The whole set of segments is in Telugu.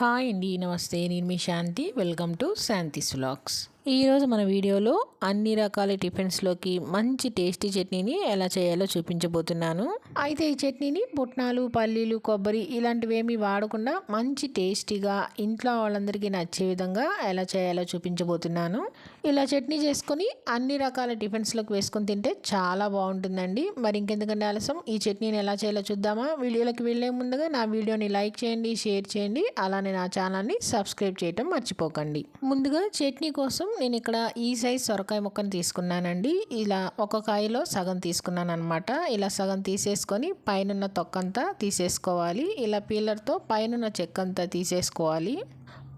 హాయ్ అండి నమస్తే. నేను మీ శాంతి. వెల్కమ్ టు శాంతి స్లాగ్స్. ఈరోజు మన వీడియోలో అన్ని రకాల టిఫిన్స్లోకి మంచి టేస్టీ చట్నీని ఎలా చేయాలో చూపించబోతున్నాను. అయితే ఈ చట్నీని పుట్నాలు పల్లీలు కొబ్బరి ఇలాంటివి వాడకుండా మంచి టేస్టీగా ఇంట్లో వాళ్ళందరికీ నచ్చే విధంగా ఎలా చేయాలో చూపించబోతున్నాను. ఇలా చట్నీ చేసుకొని అన్ని రకాల టిఫిన్స్లోకి వేసుకొని తింటే చాలా బాగుంటుందండి. మరి ఇంకెందుకంటే ఆలస్యం? ఈ చట్నీని ఎలా చేయాలో చూద్దామా? వీడియోలోకి వెళ్ళే ముందుగా నా వీడియోని లైక్ చేయండి షేర్ చేయండి. అలానే నా ఛానల్ని సబ్స్క్రైబ్ చేయటం మర్చిపోకండి. ముందుగా చట్నీ కోసం నేను ఇక్కడ ఈ సైజ్ సొరకాయ ముక్కను తీసుకున్నానండి. ఇలా ఒక కాయలో సగం తీసుకున్నాను అనమాట ఇలా సగం తీసేసుకొని పైన తొక్కంతా తీసేసుకోవాలి. ఇలా పీలర్తో పైన చెక్కంతా తీసేసుకోవాలి.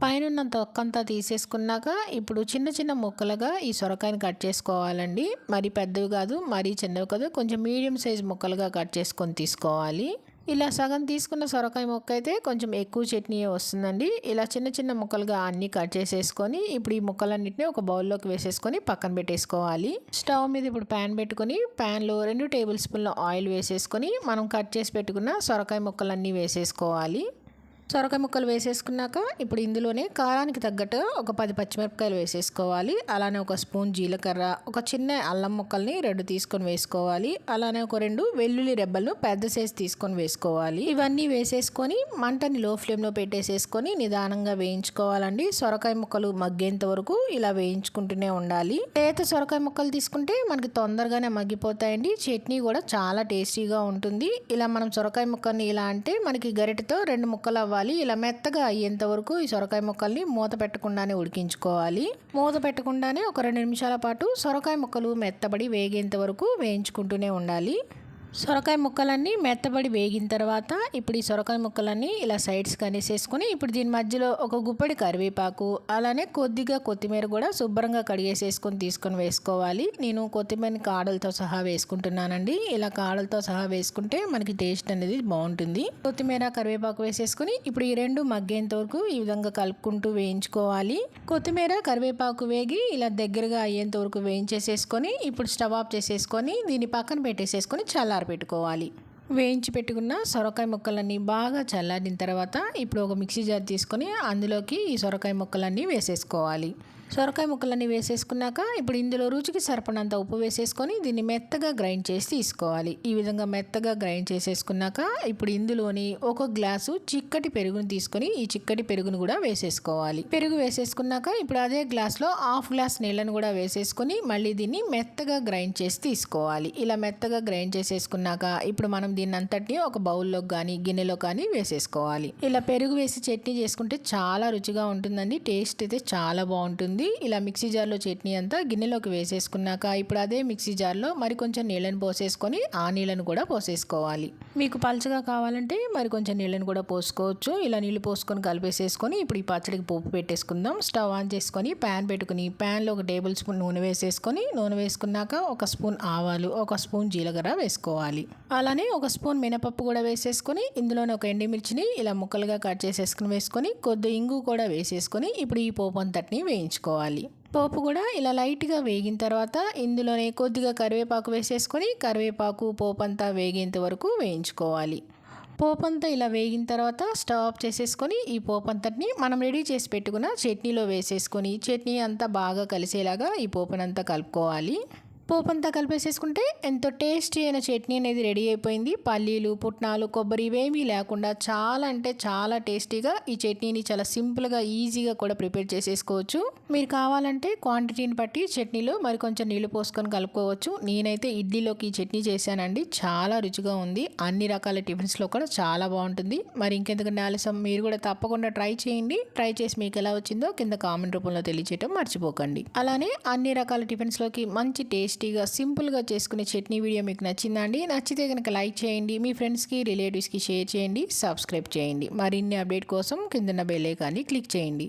పైన తొక్కంతా తీసేసుకున్నాక ఇప్పుడు చిన్న చిన్న ముక్కలుగా ఈ సొరకాయని కట్ చేసుకోవాలండి. మరి పెద్దవి కాదు మరీ చిన్నవి కాదు కొంచెం మీడియం సైజ్ ముక్కలుగా కట్ చేసుకొని తీసుకోవాలి. ఇలా సగం తీసుకున్న సొరకాయ ముక్క అయితే కొంచెం ఎక్కువ చట్నీ వస్తుందండి. ఇలా చిన్న చిన్న ముక్కలుగా అన్నీ కట్ చేసేసుకొని ఇప్పుడు ఈ ముక్కలన్నింటినీ ఒక బౌల్లోకి వేసేసుకొని పక్కన పెట్టేసుకోవాలి. స్టవ్ మీద ఇప్పుడు ప్యాన్ పెట్టుకొని ప్యాన్లో రెండు టేబుల్ స్పూన్ల ఆయిల్ వేసేసుకొని మనం కట్ చేసి పెట్టుకున్న సొరకాయ ముక్కలన్నీ వేసేసుకోవాలి. సొరకాయ ముక్కలు వేసేసుకున్నాక ఇప్పుడు ఇందులోనే కారానికి తగ్గట్టు ఒక పది పచ్చిమిరపకాయలు వేసేసుకోవాలి. అలానే ఒక స్పూన్ జీలకర్ర ఒక చిన్న అల్లం ముక్కల్ని రెండు తీసుకొని వేసుకోవాలి. అలానే ఒక రెండు వెల్లుల్లి రెబ్బలను పెద్ద సైజ్ తీసుకొని వేసుకోవాలి. ఇవన్నీ వేసేసుకొని మంటని లో ఫ్లేమ్లో పెట్టేసేసుకొని నిదానంగా వేయించుకోవాలండి. సొరకాయ ముక్కలు మగ్గేంత వరకు ఇలా వేయించుకుంటూనే ఉండాలి. లేత సొరకాయ ముక్కలు తీసుకుంటే మనకి తొందరగానే మగ్గిపోతాయండి. చట్నీ కూడా చాలా టేస్టీగా ఉంటుంది. ఇలా మనం సొరకాయ ముక్కల్ని ఇలా అంటే మనకి గరిటతో రెండు ముక్కలు అవ్వాలి. ఉడికించుకోవాలి ఇలా మెత్తగా అయ్యేంత వరకు ఈ సొరకాయ ముక్కల్ని మూత పెట్టకుండానే ఉడికించుకోవాలి. మూత పెట్టకుండానే ఒక రెండు నిమిషాల పాటు సొరకాయ ముక్కలు మెత్తబడి వేగేంత వరకు వేయించుకుంటూనే ఉండాలి. సొరకాయ ముక్కలన్నీ మెత్తబడి వేగిన తర్వాత ఇప్పుడు ఈ సొరకాయ ముక్కలన్నీ ఇలా సైడ్స్ కనేసేసుకొని ఇప్పుడు దీని మధ్యలో ఒక గుప్పడి కరివేపాకు అలానే కొద్దిగా కొత్తిమీర కూడా శుభ్రంగా కడిగేసేసుకొని తీసుకొని వేసుకోవాలి. నేను కొత్తిమీరని కాడలతో సహా వేసుకుంటున్నానండి. ఇలా కాడలతో సహా వేసుకుంటే మనకి టేస్ట్ అనేది బాగుంటుంది. కొత్తిమీర కరివేపాకు వేసేసుకొని ఇప్పుడు ఈ రెండు మగ్గేంత వరకు ఈ విధంగా కలుపుకుంటూ వేయించుకోవాలి. కొత్తిమీర కరివేపాకు వేగి ఇలా దగ్గరగా అయ్యేంత వరకు వేయించేసేసుకొని ఇప్పుడు స్టవ్ ఆఫ్ చేసేసుకొని దీన్ని పక్కన పెట్టేసేసుకొని చాలా పెట్టుకోవాలి వేయించి పెట్టుకున్న సొరకాయ ముక్కలన్నీ బాగా చల్లారిన తర్వాత ఇప్పుడు ఒక మిక్సీ జార్ తీసుకొని అందులోకి ఈ సొరకాయ ముక్కలన్నీ వేసేసుకోవాలి. సొరకాయ ముక్కలన్నీ వేసేసుకున్నాక ఇప్పుడు ఇందులో రుచికి సరిపడినంత ఉప్పు వేసేసుకొని దీన్ని మెత్తగా గ్రైండ్ చేసి తీసుకోవాలి. ఈ విధంగా మెత్తగా గ్రైండ్ చేసేసుకున్నాక ఇప్పుడు ఇందులోని ఒక గ్లాసు చిక్కటి పెరుగును తీసుకొని ఈ చిక్కటి పెరుగును కూడా వేసేసుకోవాలి. పెరుగు వేసేసుకున్నాక ఇప్పుడు అదే గ్లాస్లో హాఫ్ గ్లాస్ నీళ్ళను కూడా వేసేసుకొని మళ్ళీ దీన్ని మెత్తగా గ్రైండ్ చేసి తీసుకోవాలి. ఇలా మెత్తగా గ్రైండ్ చేసేసుకున్నాక ఇప్పుడు మనం దీన్ని అంతటిని ఒక బౌల్లో కానీ గిన్నెలో కానీ వేసేసుకోవాలి. ఇలా పెరుగు వేసి చట్నీ చేసుకుంటే చాలా రుచిగా ఉంటుందండి. టేస్ట్ అయితే చాలా బాగుంటుంది. ఇలా మిక్సీ జార్లో చట్నీ అంతా గిన్నెలోకి వేసేసుకున్నాక ఇప్పుడు అదే మిక్సీ జార్లో మరి కొంచెం నీళ్ళని పోసేసుకొని ఆ నీళ్ళను కూడా పోసేసుకోవాలి. మీకు పలుచగా కావాలంటే మరి కొంచెం నీళ్ళని కూడా పోసుకోవచ్చు. ఇలా నీళ్ళు పోసుకొని కలిపేసేసుకొని ఇప్పుడు ఈ పచ్చడికి పోపు పెట్టేసుకుందాం. స్టవ్ ఆన్ చేసుకొని ప్యాన్ పెట్టుకుని ప్యాన్లో ఒక టేబుల్ స్పూన్ నూనె వేసేసుకొని నూనె వేసుకున్నాక ఒక స్పూన్ ఆవాలు ఒక స్పూన్ జీలకర్ర వేసుకోవాలి. అలానే ఒక స్పూన్ మినపప్పు కూడా వేసేసుకొని ఇందులోనే ఒక ఎండిమిర్చిని ఇలా ముక్కలుగా కట్ చేసేసుకుని వేసుకొని కొద్ది ఇంగు కూడా వేసేసుకొని ఇప్పుడు ఈ పోపు అంతటిని వేయించుకోవాలి. వేసుకోవాలి. పోపు కూడా ఇలా లైట్గా వేగిన తర్వాత ఇందులోనే కొద్దిగా కరివేపాకు వేసేసుకొని కరివేపాకు పోపు అంతా వేగేంత వరకు వేయించుకోవాలి. పోపు అంతా ఇలా వేగిన తర్వాత స్టవ్ ఆఫ్ చేసేసుకొని ఈ పోపు అంతటిని మనం రెడీ చేసి పెట్టుకున్న చట్నీలో వేసేసుకొని చట్నీ అంతా బాగా కలిసేలాగా ఈ పోపునంతా కలుపుకోవాలి. పోపు అంతా కలిపేసేసుకుంటే ఎంతో టేస్టీ అయిన చట్నీ అనేది రెడీ అయిపోయింది. పల్లీలు పుట్నాలు కొబ్బరి ఇవేమీ లేకుండా చాలా అంటే చాలా టేస్టీగా ఈ చట్నీని చాలా సింపుల్గా ఈజీగా కూడా ప్రిపేర్ చేసేసుకోవచ్చు. మీరు కావాలంటే క్వాంటిటీని బట్టి చట్నీలో మరి కొంచెం నీళ్ళు పోసుకొని కలుపుకోవచ్చు. నేనైతే ఇడ్లీలోకి ఈ చట్నీ చేశానండి. చాలా రుచిగా ఉంది. అన్ని రకాల టిఫిన్స్లో కూడా చాలా బాగుంటుంది. మరి ఇంకెందుకంటే ఆలస్యం? మీరు కూడా తప్పకుండా ట్రై చేయండి. ట్రై చేసి మీకు ఎలా వచ్చిందో కింద కామెంట్ రూపంలో తెలియచేయటం మర్చిపోకండి. అలానే అన్ని రకాల టిఫిన్స్లోకి మంచి టేస్ట్ టేస్టీగా సింపుల్గా చేసుకునే చట్నీ వీడియో మీకు నచ్చిందండి నచ్చితే కనుక లైక్ చేయండి మీ ఫ్రెండ్స్కి రిలేటివ్స్కి షేర్ చేయండి సబ్స్క్రైబ్ చేయండి. మరిన్ని అప్డేట్ కోసం కిందన్న బెల్ ఐకాన్ని క్లిక్ చేయండి.